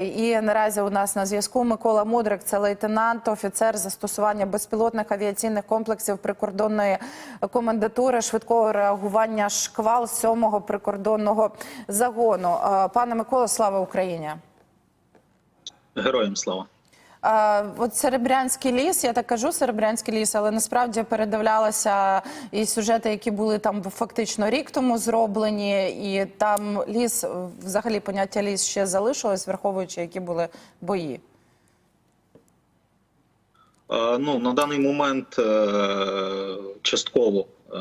І наразі у нас на зв'язку Микола Мудрик, це лейтенант, офіцер застосування безпілотних авіаційних комплексів прикордонної комендатури швидкого реагування шквал 7-го прикордонного загону. Е, Пане Миколо, слава Україні! Героям слава. От Серебрянський ліс, я так кажу, Серебрянський ліс, але насправді передивлялася і сюжети, які були там фактично рік тому зроблені, і там ліс, взагалі поняття ліс ще залишилось, враховуючи, які були бої. Е, Ну на даний момент е, частково е,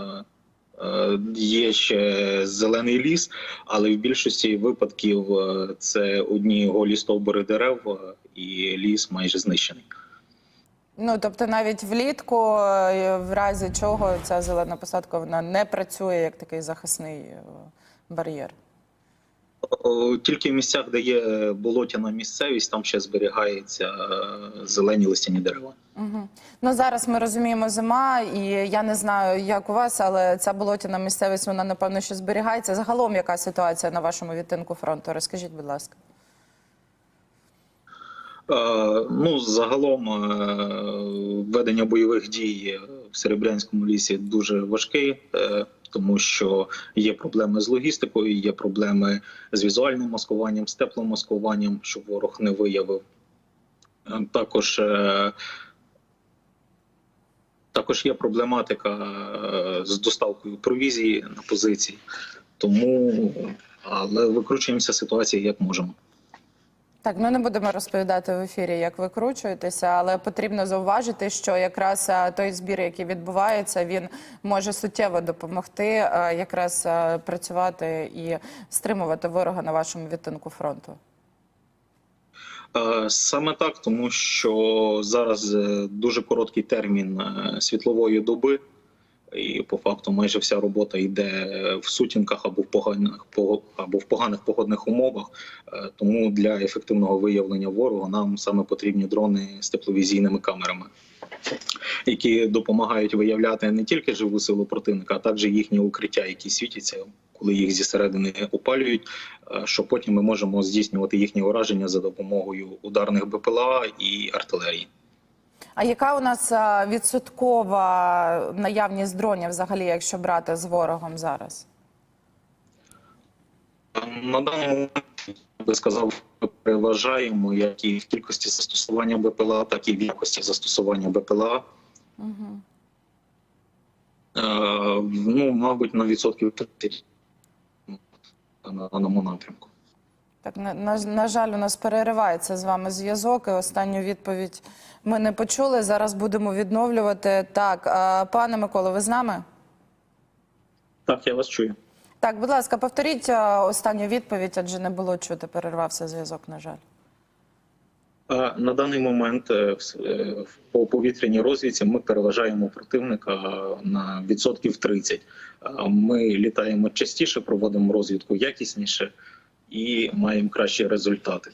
є ще зелений ліс, але в більшості випадків е, це одні голі стовбури дерев е, і ліс майже знищений. Ну тобто, навіть влітку, е, в разі чого ця зелена посадка вона не працює як такий захисний е, бар'єр. Е, Тільки в місцях, де є болотяна місцевість, там ще зберігається е, зелені листяні дерева. Угу. Ну зараз ми розуміємо зима, і я не знаю, як у вас, але ця болотяна місцевість вона напевно ще зберігається. Загалом, яка ситуація на вашому відтинку фронту? Розкажіть, будь ласка. Е, Ну, загалом е, ведення бойових дій в Серебрянському лісі дуже важке, е, тому що є проблеми з логістикою, є проблеми з візуальним маскуванням, з теплим маскуванням, щоб ворог не виявив. Е, Також, е, також є проблематика е, з доставкою провізії на позиції, тому але викручуємося з ситуації як можемо. Так, ну не будемо розповідати в ефірі, як ви кручуєтеся, але потрібно зауважити, що якраз е, той збір, який відбувається, він може суттєво допомогти е, якраз е, працювати і стримувати ворога на вашому відтинку фронту. Саме так, тому що зараз дуже короткий термін світлової доби, і по факту майже вся робота йде в сутінках або в поганих або в поганих погодних умовах. Е, Тому для ефективного виявлення ворога нам саме потрібні дрони з тепловізійними камерами, які допомагають виявляти не тільки живу силу противника, а також їхні укриття, які світяться, коли їх зі середини опалюють е, що потім ми можемо здійснювати їхні ураження за допомогою ударних БПЛА і артилерії. А яка у нас е, відсоткова наявність дронів, взагалі, якщо брати з ворогом зараз? На даний момент я би сказав, ми переважаємо як і в кількості застосування БПЛА, так і в якості застосування БПЛА. Угу. Е, ну, мабуть, на відсотків 30 на даному напрямку. Так, на, на, на жаль, у нас переривається з вами зв'язок. І останню відповідь ми не почули. Зараз будемо відновлювати. Так, а, пане Миколо, ви з нами? Так, я вас чую. Так, будь ласка, повторіть останню відповідь, адже не було чути, перервався зв'язок, на жаль. На даний момент е, е, по повітряній розвідці ми переважаємо противника на відсотків 30. Е, Ми літаємо частіше, проводимо розвідку якісніше і маємо кращі результати.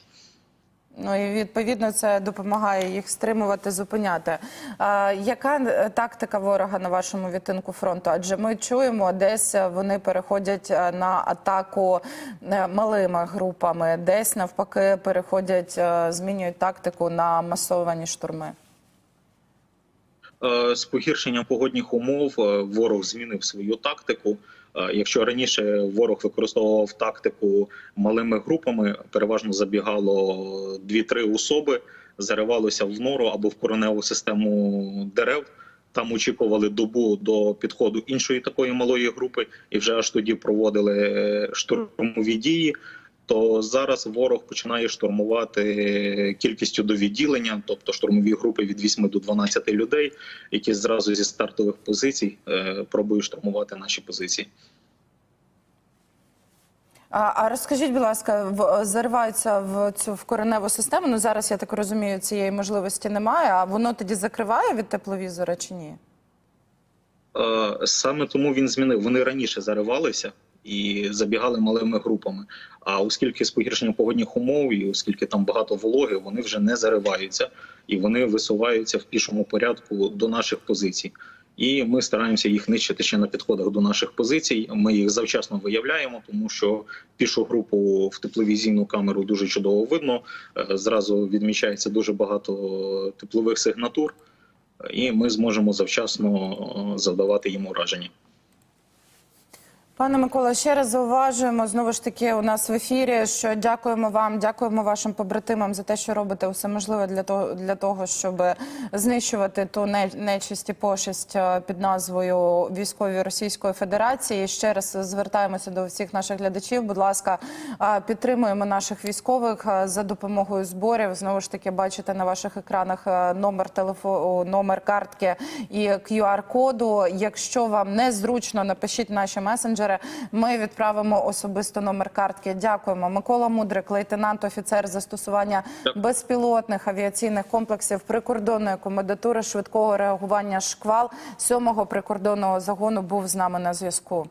Ну і відповідно це допомагає їх стримувати, зупиняти. А, яка е, тактика ворога на вашому відтинку фронту? Адже ми чуємо, десь вони переходять е, на атаку е, малими групами, десь навпаки переходять, змінюють тактику на масовані штурми. Е, З погіршенням погодних умов е, ворог змінив свою тактику. Е, Якщо раніше ворог використовував тактику малими групами, переважно забігало 2-3 особи, заривалося в нору або в кореневу систему дерев. Там очікували добу до підходу іншої такої малої групи, і вже аж тоді проводили штурмові дії. То зараз ворог починає штурмувати кількістю до відділення, тобто штурмові групи від 8 до 12 людей, які зразу зі стартових позицій е, пробують штурмувати наші позиції. А, а розкажіть, будь ласка, в, зариваються в цю в кореневу систему. Ну зараз я так розумію, цієї можливості немає. А воно тоді закриває від тепловізора чи ні? Е, Саме тому він змінив. Вони раніше заривалися і забігали малими групами. А оскільки з погіршенням погодних умов, і оскільки там багато вологи, вони вже не зариваються і вони висуваються в пішому порядку до наших позицій. І ми стараємося їх нищити ще на підходах до наших позицій. Ми їх завчасно виявляємо, тому що пішу групу в тепловізійну камеру дуже чудово видно. Е, Зразу відмічається дуже багато теплових сигнатур, і ми зможемо завчасно е, завдавати їм ураження. Пане Микола, ще раз зауважуємо знову ж таки у нас в ефірі. Що дякуємо вам, дякуємо вашим побратимам за те, що робите усе можливе для того, для того, щоб знищувати ту не- нечисть і пошесть е, під назвою військові Російської Федерації. Ще раз звертаємося до всіх наших глядачів. Будь ласка, е, підтримуємо наших військових е, за допомогою зборів. Знову ж таки, бачите на ваших екранах номер телефону, номер картки і QR-коду. Якщо вам незручно, напишіть наші месенджери. Ми відправимо особисто номер картки. Дякуємо. Микола Мудрик, лейтенант, офіцер застосування Дякую. безпілотних авіаційних комплексів прикордонної комендатури швидкого реагування шквал сьомого прикордонного загону був з нами на зв'язку.